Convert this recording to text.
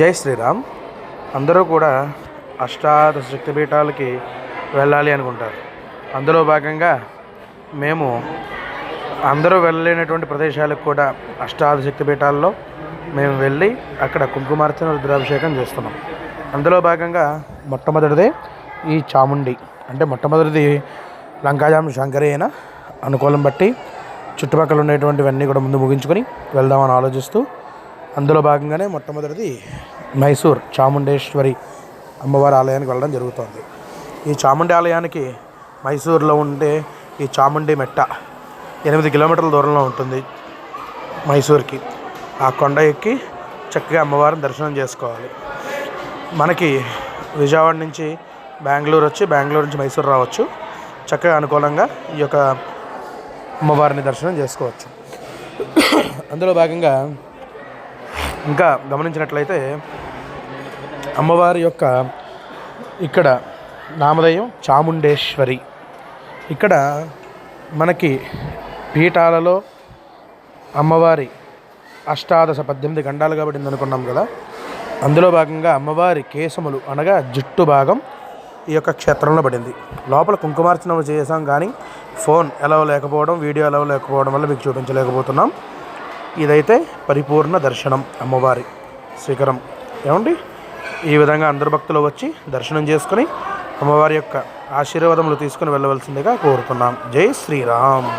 జై శ్రీరామ్. అందరూ కూడా అష్టాదశ శక్తిపీఠాలకి వెళ్ళాలి అనుకుంటారు. అందులో భాగంగా మేము అందరూ వెళ్ళలేనటువంటి ప్రదేశాలకు కూడా అష్టాదశ శక్తిపీఠాల్లో మేము వెళ్ళి అక్కడ కుంకుమార్చన రుద్రాభిషేకం చేస్తున్నాం. అందులో భాగంగా మొట్టమొదటిదే ఈ చాముండి. అంటే మొట్టమొదటిది లంకాజాము శంకరి అయిన అనుకూలం బట్టి చుట్టుపక్కల ఉండేటువంటివన్నీ కూడా ముందు ముగించుకొని వెళ్దామని ఆలోచిస్తూ అందులో భాగంగానే మొట్టమొదటిది మైసూర్ చాముండేశ్వరి అమ్మవారి ఆలయానికి వెళ్ళడం జరుగుతుంది. ఈ చాముండి ఆలయానికి మైసూర్లో ఉండే ఈ చాముండి మెట్ట ఎనిమిది కిలోమీటర్ల దూరంలో ఉంటుంది మైసూర్కి. ఆ కొండ ఎక్కి చక్కగా అమ్మవారిని దర్శనం చేసుకోవాలి. మనకి విజయవాడ నుంచి బెంగళూరు వచ్చి బెంగళూరు నుంచి మైసూర్ రావచ్చు. చక్కగా అనుకూలంగా ఈ యొక్క అమ్మవారిని దర్శనం చేసుకోవచ్చు. అందులో భాగంగా ఇంకా గమనించినట్లయితే అమ్మవారి యొక్క ఇక్కడ నామధేయం చాముండేశ్వరి. ఇక్కడ మనకి పీఠాలలో అమ్మవారి అష్టాదశ పద్దెనిమిది గండాలుగా పడింది అనుకున్నాం కదా. అందులో భాగంగా అమ్మవారి కేశములు అనగా జుట్టు భాగం ఈ యొక్క క్షేత్రంలో పడింది. లోపల కుంకుమార్చన చేసాం కానీ ఫోన్ ఎలా లేకపోవడం వీడియో ఎలా లేకపోవడం వల్ల మీకు చూపించలేకపోతున్నాం. ఇదైతే పరిపూర్ణ దర్శనం అమ్మవారి శిఖరం. ఏమండి? ఈ విధంగా అందరు భక్తులు వచ్చి దర్శనం చేసుకుని అమ్మవారి యొక్క ఆశీర్వాదములు తీసుకుని వెళ్ళవలసిందిగా కోరుతున్నాం. జై శ్రీరామ్.